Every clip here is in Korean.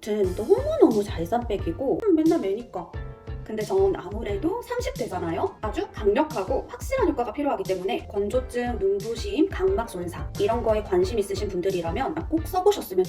무튼 너무너무 잘 음, 맨날 매니까 근데 전 아무래도 30대잖아요. 아주 강력하고 확실한 효과가 필요하기 때문에 건조증, 눈부심, 각막 손상 이런 거에 관심 있으신 분들이라면 꼭 써보셨으면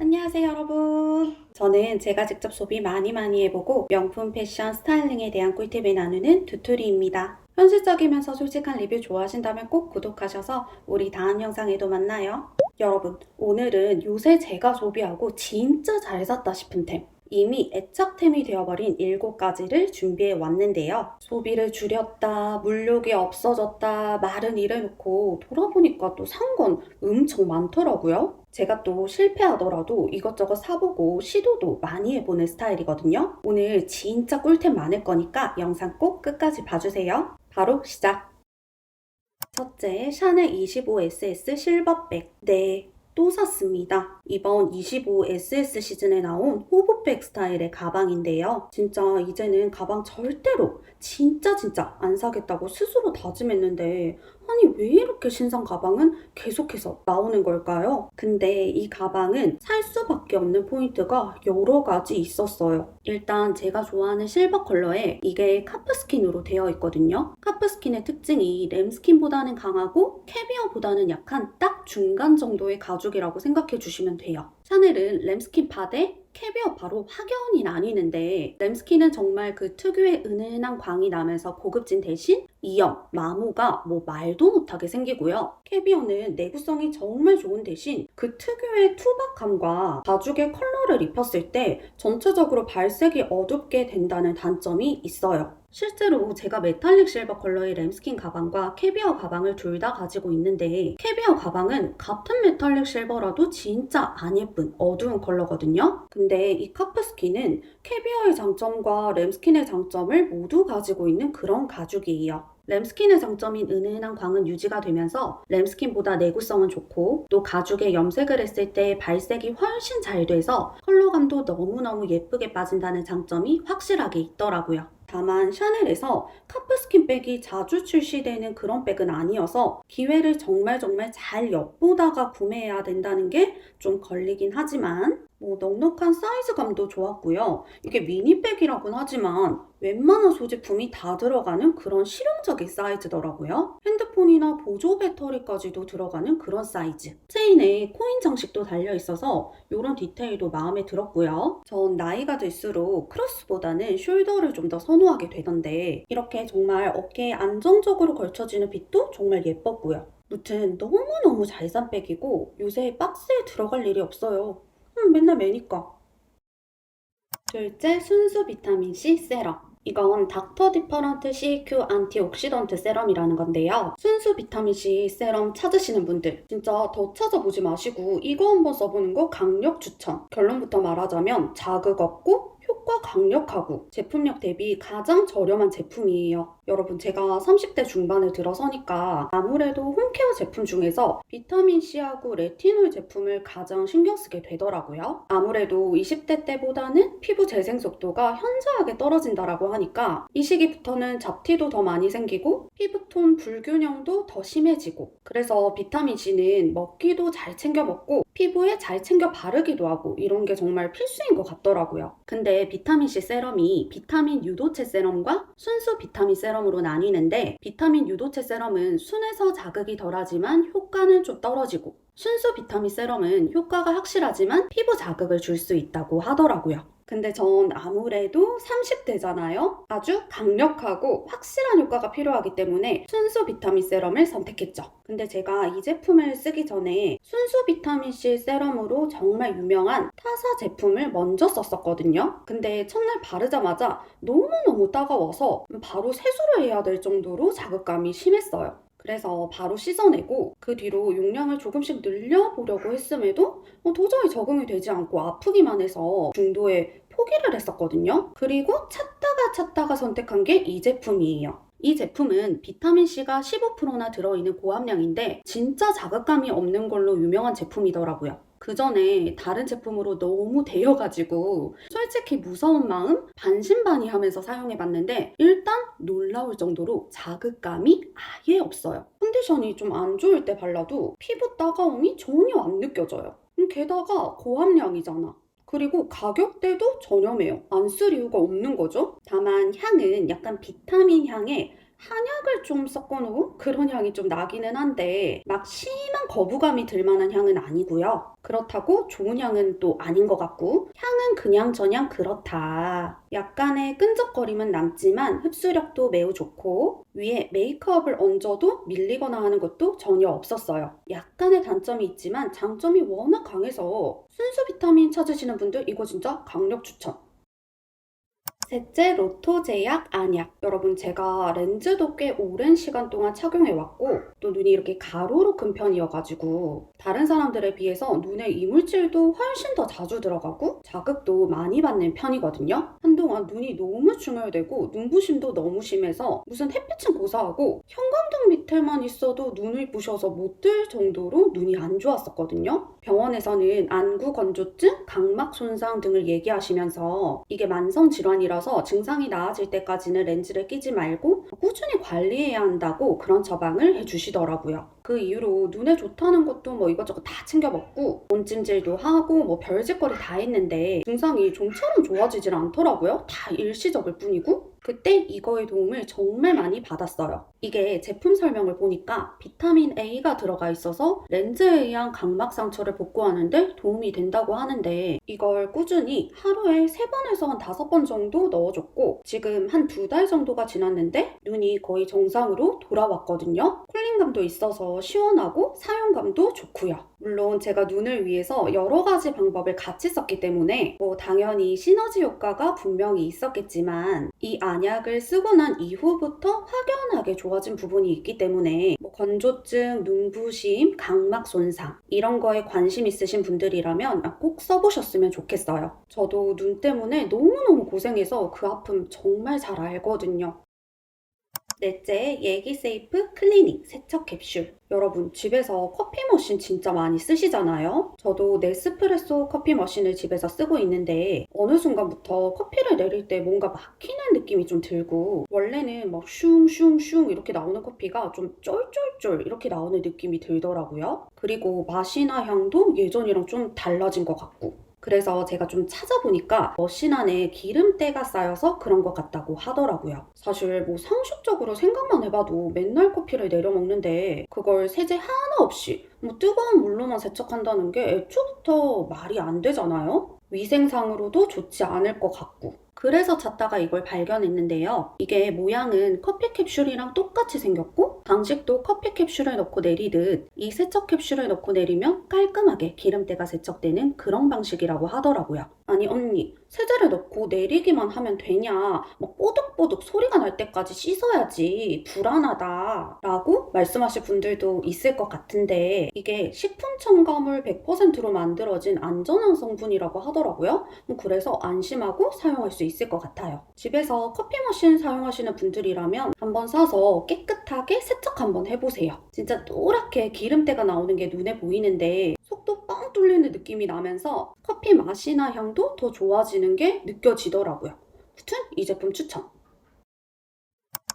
안녕하세요 여러분 저는 제가 직접 소비 많이 많이 해보고 명품 패션 스타일링에 대한 꿀팁을 나누는 두투리입니다. 현실적이면서 솔직한 리뷰 좋아하신다면 꼭 구독하셔서 우리 다음 영상에도 만나요. 여러분 오늘은 요새 제가 소비하고 진짜 잘 샀다 싶은 템 이미 애착템이 되어버린 7가지를 준비해 왔는데요. 소비를 줄였다, 물욕이 없어졌다, 말은 이래놓고 돌아보니까 또 산 건 엄청 많더라고요. 제가 또 실패하더라도 이것저것 사보고 시도도 많이 해보는 스타일이거든요. 오늘 진짜 꿀템 많을 거니까 영상 꼭 끝까지 봐주세요. 바로 시작! 첫째, 샤넬 25SS 실버백. 네, 또 샀습니다. 이번 25SS 시즌에 나온 호브백 스타일의 가방인데요. 진짜 이제는 가방 절대로 진짜 진짜 안 사겠다고 스스로 다짐했는데 아니 왜 이렇게 신상 가방은 계속해서 나오는 걸까요? 근데 이 가방은 살 수밖에 없는 포인트가 여러 가지 있었어요. 일단 제가 좋아하는 실버 컬러에 이게 카프스킨으로 되어 있거든요. 카프스킨의 특징이 램스킨보다는 강하고 캐비어보다는 약한 딱 중간 정도의 가죽이라고 생각해 주시면 돼요. 샤넬은 램스킨 파데 캐비어 바로 확연히 나뉘는데 램스킨은 정말 그 특유의 은은한 광이 나면서 고급진 대신 이염, 마모가 뭐 말도 못하게 생기고요. 캐비어는 내구성이 정말 좋은 대신 그 특유의 투박함과 가죽의 컬러를 입혔을 때 전체적으로 발색이 어둡게 된다는 단점이 있어요. 실제로 제가 메탈릭 실버 컬러의 램스킨 가방과 캐비어 가방을 둘 다 가지고 있는데 캐비어 가방은 같은 메탈릭 실버라도 진짜 안 예쁜 어두운 컬러거든요. 근데 이 카프스킨은 캐비어의 장점과 램스킨의 장점을 모두 가지고 있는 그런 가죽이에요. 램스킨의 장점인 은은한 광은 유지가 되면서 램스킨보다 내구성은 좋고 또 가죽에 염색을 했을 때 발색이 훨씬 잘 돼서 컬러감도 너무너무 예쁘게 빠진다는 장점이 확실하게 있더라고요. 다만 샤넬에서 카프스킨 백이 자주 출시되는 그런 백은 아니어서 기회를 정말 정말 잘 엿보다가 구매해야 된다는 게 좀 걸리긴 하지만 뭐 넉넉한 사이즈감도 좋았고요. 이게 미니백이라고는 하지만 웬만한 소지품이 다 들어가는 그런 실용적인 사이즈더라고요. 핸드폰이나 보조 배터리까지도 들어가는 그런 사이즈. 체인에 코인 장식도 달려 있어서 이런 디테일도 마음에 들었고요. 전 나이가 들수록 크로스보다는 숄더를 좀 더 선호하게 되던데 이렇게 정말 어깨에 안정적으로 걸쳐지는 핏도 정말 예뻤고요. 무튼 너무너무 잘 산 백이고 요새 박스에 들어갈 일이 없어요. 음, 맨날 매니까. 둘째, 순수 비타민C 세럼. 이건 닥터 디퍼런트 CQ 안티옥시던트 세럼이라는 건데요. 순수 비타민C 세럼 찾으시는 분들 진짜 더 찾아보지 마시고 이거 한번 써보는 거 강력 추천. 결론부터 말하자면 자극 없고 효과 강력하고 제품력 대비 가장 저렴한 제품이에요. 여러분 제가 30대 중반에 들어서니까 아무래도 홈케어 제품 중에서 비타민C하고 레티놀 제품을 가장 신경 쓰게 되더라고요. 아무래도 20대 때보다는 피부 재생 속도가 현저하게 떨어진다라고 하니까 이 시기부터는 잡티도 더 많이 생기고 피부톤 불균형도 더 심해지고 그래서 비타민C는 먹기도 잘 챙겨 먹고 피부에 잘 챙겨 바르기도 하고 이런 게 정말 필수인 것 같더라고요. 근데 비타민C 세럼이 비타민 유도체 세럼과 순수 비타민 세럼으로 나뉘는데 비타민 유도체 세럼은 순에서 자극이 덜하지만 효과는 좀 떨어지고 순수 비타민 세럼은 효과가 확실하지만 피부 자극을 줄 수 있다고 하더라고요. 근데 전 아무래도 30대잖아요? 아주 강력하고 확실한 효과가 필요하기 때문에 순수 비타민 세럼을 선택했죠. 근데 제가 이 제품을 쓰기 전에 순수 비타민C 세럼으로 정말 유명한 타사 제품을 먼저 썼었거든요. 근데 첫날 바르자마자 너무너무 따가워서 바로 세수를 해야 될 정도로 자극감이 심했어요. 그래서 바로 씻어내고 그 뒤로 용량을 조금씩 늘려보려고 했음에도 어, 도저히 적응이 되지 않고 아프기만 해서 중도에 포기를 했었거든요. 그리고 찾다가 찾다가 선택한 게 이 제품이에요. 이 제품은 비타민C가 15%나 들어있는 고함량인데 진짜 자극감이 없는 걸로 유명한 제품이더라고요. 그 전에 다른 제품으로 너무 데여가지고 솔직히 무서운 마음 반신반의 하면서 사용해봤는데 일단 놀라울 정도로 자극감이 아예 없어요. 컨디션이 좀 안 좋을 때 발라도 피부 따가움이 전혀 안 느껴져요. 음, 게다가 고함량이잖아. 그리고 가격대도 저렴해요. 안 쓸 이유가 없는 거죠. 다만 향은 약간 비타민 향에 한약을 좀 섞어놓은 그런 향이 좀 나기는 한데 막 심한 거부감이 들 만한 향은 아니고요. 그렇다고 좋은 향은 또 아닌 것 같고 향은 그냥 저냥 그렇다. 약간의 끈적거림은 남지만 흡수력도 매우 좋고 위에 메이크업을 얹어도 밀리거나 하는 것도 전혀 없었어요. 약간의 단점이 있지만 장점이 워낙 강해서 순수 비타민 찾으시는 분들 이거 진짜 강력 추천. 셋째, 로토 제약 안약. 여러분, 제가 렌즈도 꽤 오랜 시간 동안 착용해왔고, 또 눈이 이렇게 가로로 큰 편이어가지고, 다른 사람들에 비해서 눈에 이물질도 훨씬 더 자주 들어가고, 자극도 많이 받는 편이거든요. 한동안 눈이 너무 충혈되고, 눈부심도 너무 심해서, 무슨 햇빛은 고사하고, 형광등 밑에만 있어도 눈을 부셔서 못들 정도로 눈이 안 좋았었거든요. 병원에서는 안구 건조증, 각막 손상 등을 얘기하시면서, 이게 만성 질환이라 들어서 증상이 나아질 때까지는 렌즈를 끼지 말고 꾸준히 관리해야 한다고 그런 처방을 해주시더라고요. 그 이후로 눈에 좋다는 것도 뭐 이것저것 다 챙겨 먹고 온찜질도 하고 뭐 별짓거리 다 했는데 증상이 좀처럼 좋아지질 않더라고요. 다 일시적일 뿐이고 그때 이거의 도움을 정말 많이 받았어요. 이게 제품 설명을 보니까 비타민 A가 들어가 있어서 렌즈에 의한 각막 상처를 복구하는데 도움이 된다고 하는데 이걸 꾸준히 하루에 3번에서 한 5번 정도 넣어줬고 지금 한 두 달 정도가 지났는데 눈이 거의 정상으로 돌아왔거든요. 쿨링감도 있어서 시원하고 사용감도 좋고요. 물론 제가 눈을 위해서 여러 가지 방법을 같이 썼기 때문에 뭐 당연히 시너지 효과가 분명히 있었겠지만 이 안 약을 쓰고 난 이후부터 확연하게 좋아진 부분이 있기 때문에 뭐 건조증, 눈부심, 각막 손상 이런 거에 관심 있으신 분들이라면 꼭 써보셨으면 좋겠어요. 저도 눈 때문에 너무너무 고생해서 그 아픔 정말 잘 알거든요. 넷째, 예기 세이프 클리닉 세척 캡슐. 여러분, 집에서 커피 머신 진짜 많이 쓰시잖아요? 저도 네스프레소 커피 머신을 집에서 쓰고 있는데, 어느 순간부터 커피를 내릴 때 뭔가 막히는 느낌이 좀 들고, 원래는 막 슝슝슝 이렇게 나오는 커피가 좀 쫄쫄쫄 이렇게 나오는 느낌이 들더라고요. 그리고 맛이나 향도 예전이랑 좀 달라진 것 같고. 그래서 제가 좀 찾아보니까 머신 안에 기름때가 쌓여서 그런 것 같다고 하더라고요. 사실 뭐 상식적으로 생각만 해봐도 맨날 커피를 내려 먹는데 그걸 세제 하나 없이 뭐 뜨거운 물로만 세척한다는 게 애초부터 말이 안 되잖아요? 위생상으로도 좋지 않을 것 같고. 그래서 찾다가 이걸 발견했는데요. 이게 모양은 커피 캡슐이랑 똑같이 생겼고 방식도 커피 캡슐을 넣고 내리듯 이 세척 캡슐을 넣고 내리면 깔끔하게 기름때가 세척되는 그런 방식이라고 하더라고요. 아니 언니 세제를 넣고 내리기만 하면 되냐 막 뽀득뽀득 소리가 날 때까지 씻어야지 불안하다 라고 말씀하실 분들도 있을 것 같은데 이게 식품 첨가물 100%로 만들어진 안전한 성분이라고 하더라고요. 뭐 그래서 안심하고 사용할 수 있을 것 같아요. 집에서 커피 머신 사용하시는 분들이라면 한번 사서 깨끗 하게 세척 한번 해보세요. 진짜 노랗게 기름때가 나오는 게 눈에 보이는데 속도 뻥 뚫리는 느낌이 나면서 커피 맛이나 향도 더 좋아지는 게 느껴지더라고요. 아무튼 이 제품 추천!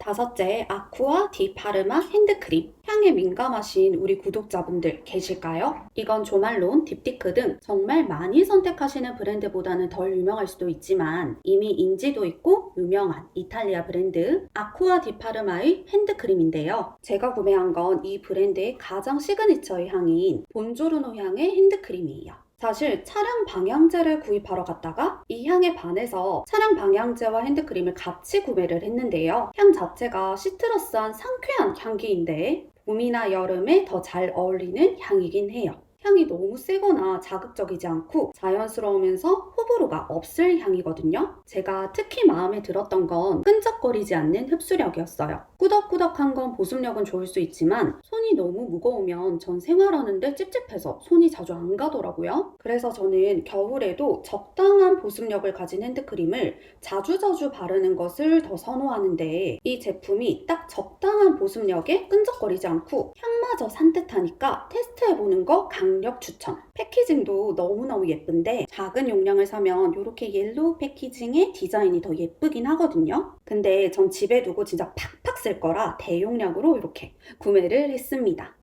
다섯째, 아쿠아 디 파르마 핸드크림. 향에 민감하신 우리 구독자분들 계실까요? 이건 조말론, 딥티크 등 정말 많이 선택하시는 브랜드보다는 덜 유명할 수도 있지만 이미 인지도 있고 유명한 이탈리아 브랜드 아쿠아 디 파르마의 핸드크림인데요. 제가 구매한 건 이 브랜드의 가장 시그니처의 향인 본조르노 향의 핸드크림이에요. 사실 차량 방향제를 구입하러 갔다가 이 향에 반해서 차량 방향제와 핸드크림을 같이 구매를 했는데요. 향 자체가 시트러스한 상쾌한 향기인데 봄이나 여름에 더 잘 어울리는 향이긴 해요. 향이 너무 세거나 자극적이지 않고 자연스러우면서 호불호가 없을 향이거든요. 제가 특히 마음에 들었던 건 끈적거리지 않는 흡수력이었어요. 꾸덕꾸덕한 건 보습력은 좋을 수 있지만 손이 너무 무거우면 전 생활하는데 찝찝해서 손이 자주 안 가더라고요. 그래서 저는 겨울에도 적당한 보습력을 가진 핸드크림을 자주자주 바르는 것을 더 선호하는데 이 제품이 딱 적당한 보습력에 끈적거리지 않고 향마저 산뜻하니까 테스트해보는 거 강력 추천. 패키징도 너무너무 예쁜데 작은 용량을 사면 이렇게 옐로우 패키징의 디자인이 더 예쁘긴 하거든요. 근데 전 집에 두고 진짜 팍팍 쓸 거라 대용량으로 이렇게 구매를 했습니다.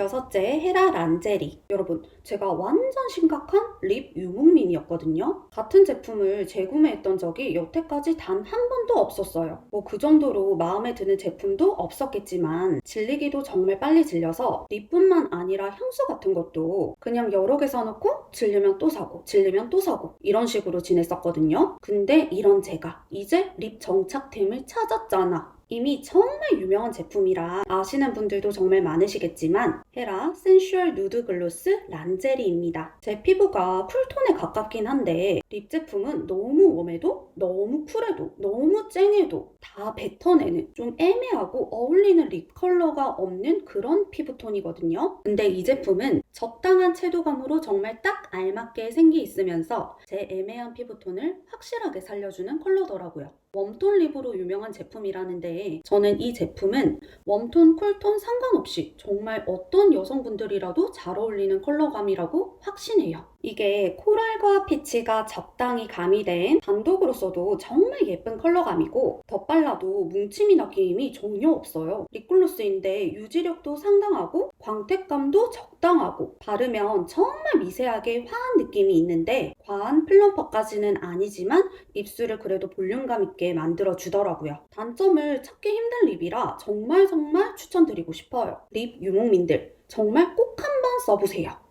여섯째, 헤라 란제리. 여러분, 제가 완전 심각한 립 유목민이었거든요. 같은 제품을 재구매했던 적이 여태까지 단 한 번도 없었어요. 뭐 그 정도로 마음에 드는 제품도 없었겠지만 질리기도 정말 빨리 질려서 립뿐만 아니라 향수 같은 것도 그냥 여러 개 사놓고 질리면 또 사고 질리면 또 사고 이런 식으로 지냈었거든요. 근데 이런 제가 이제 립 정착템을 찾았잖아. 이미 정말 유명한 제품이라 아시는 분들도 정말 많으시겠지만 헤라 센슈얼 누드 글로스 란제리입니다. 제 피부가 쿨톤에 가깝긴 한데 립 제품은 너무 웜해도 너무 쿨해도 너무 쨍해도 다 뱉어내는 좀 애매하고 어울리는 립 컬러가 없는 그런 피부톤이거든요. 근데 이 제품은 적당한 채도감으로 정말 딱 알맞게 생기 있으면서 제 애매한 피부톤을 확실하게 살려주는 컬러더라고요. 웜톤 립으로 유명한 제품이라는데 저는 이 제품은 웜톤, 쿨톤 상관없이 정말 어떤 여성분들이라도 잘 어울리는 컬러감이라고 확신해요. 이게 코랄과 피치가 적당히 가미된 단독으로 써도 정말 예쁜 컬러감이고 덧발라도 뭉침이나 기임이 전혀 없어요. 립글로스인데 유지력도 상당하고 광택감도 적당하고 바르면 정말 미세하게 화한 느낌이 있는데 과한 플럼퍼까지는 아니지만 입술을 그래도 볼륨감 있게 만들어 주더라고요. 단점을 찾기 힘든 립이라 정말 정말 추천드리고 싶어요. 립 유목민들 정말 꼭 한번 써보세요.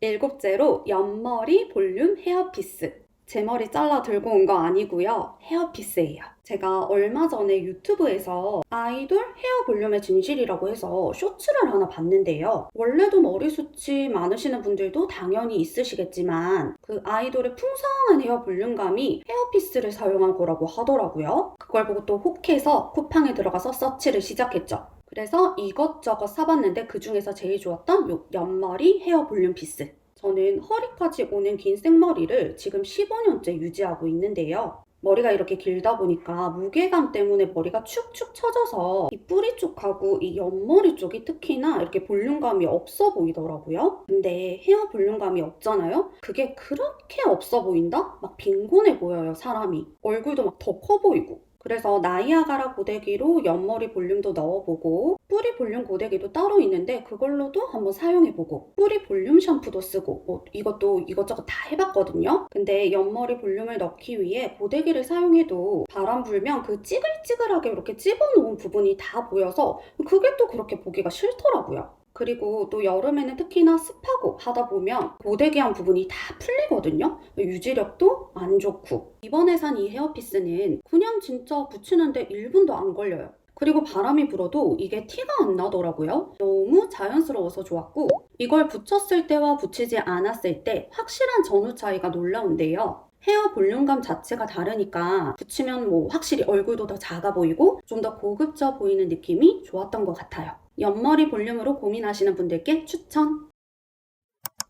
일곱째로 옆머리 볼륨 헤어피스. 제 머리 잘라 들고 온 거 아니고요. 헤어피스예요. 제가 얼마 전에 유튜브에서 아이돌 헤어 볼륨의 진실이라고 해서 쇼츠를 하나 봤는데요. 원래도 머리숱이 많으시는 분들도 당연히 있으시겠지만 그 아이돌의 풍성한 헤어 볼륨감이 헤어피스를 사용한 거라고 하더라고요. 그걸 보고 또 혹해서 쿠팡에 들어가서 서치를 시작했죠. 그래서 이것저것 사봤는데 그 중에서 제일 좋았던 요 옆머리 헤어 볼륨 피스. 저는 허리까지 오는 긴 생머리를 지금 15년째 유지하고 있는데요. 머리가 이렇게 길다 보니까 무게감 때문에 머리가 축축 처져서 이 뿌리 쪽하고 이 옆머리 쪽이 특히나 이렇게 볼륨감이 없어 보이더라고요. 근데 헤어 볼륨감이 없잖아요? 그게 그렇게 없어 보인다? 막 빈곤해 보여요, 사람이. 얼굴도 막 더 커 보이고. 그래서 나이아가라 고데기로 옆머리 볼륨도 넣어보고 뿌리 볼륨 고데기도 따로 있는데 그걸로도 한번 사용해보고 뿌리 볼륨 샴푸도 쓰고 뭐 이것도 이것저것 다 해봤거든요. 근데 옆머리 볼륨을 넣기 위해 고데기를 사용해도 바람 불면 그 찌글찌글하게 이렇게 찝어놓은 부분이 다 보여서 그게 또 그렇게 보기가 싫더라고요. 그리고 또 여름에는 특히나 습하고 하다 보면 고데기한 부분이 다 풀리거든요. 유지력도 안 좋고. 이번에 산 이 헤어피스는 그냥 진짜 붙이는데 1분도 안 걸려요. 그리고 바람이 불어도 이게 티가 안 나더라고요. 너무 자연스러워서 좋았고 이걸 붙였을 때와 붙이지 않았을 때 확실한 전후 차이가 놀라운데요. 헤어 볼륨감 자체가 다르니까 붙이면 뭐 확실히 얼굴도 더 작아 보이고 좀 더 고급져 보이는 느낌이 좋았던 것 같아요. 옆머리 볼륨으로 고민하시는 분들께 추천!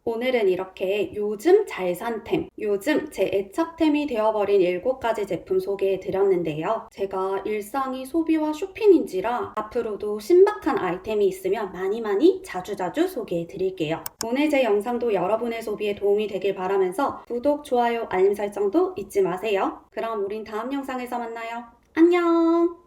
오늘은 이렇게 요즘 잘 산템, 요즘 제 애착템이 되어버린 7가지 제품 소개해 드렸는데요. 제가 일상이 소비와 쇼핑인지라 앞으로도 신박한 아이템이 있으면 많이 많이 자주자주 소개해 드릴게요. 오늘 제 영상도 여러분의 소비에 도움이 되길 바라면서 구독, 좋아요, 알림 설정도 잊지 마세요. 그럼 우린 다음 영상에서 만나요. 안녕!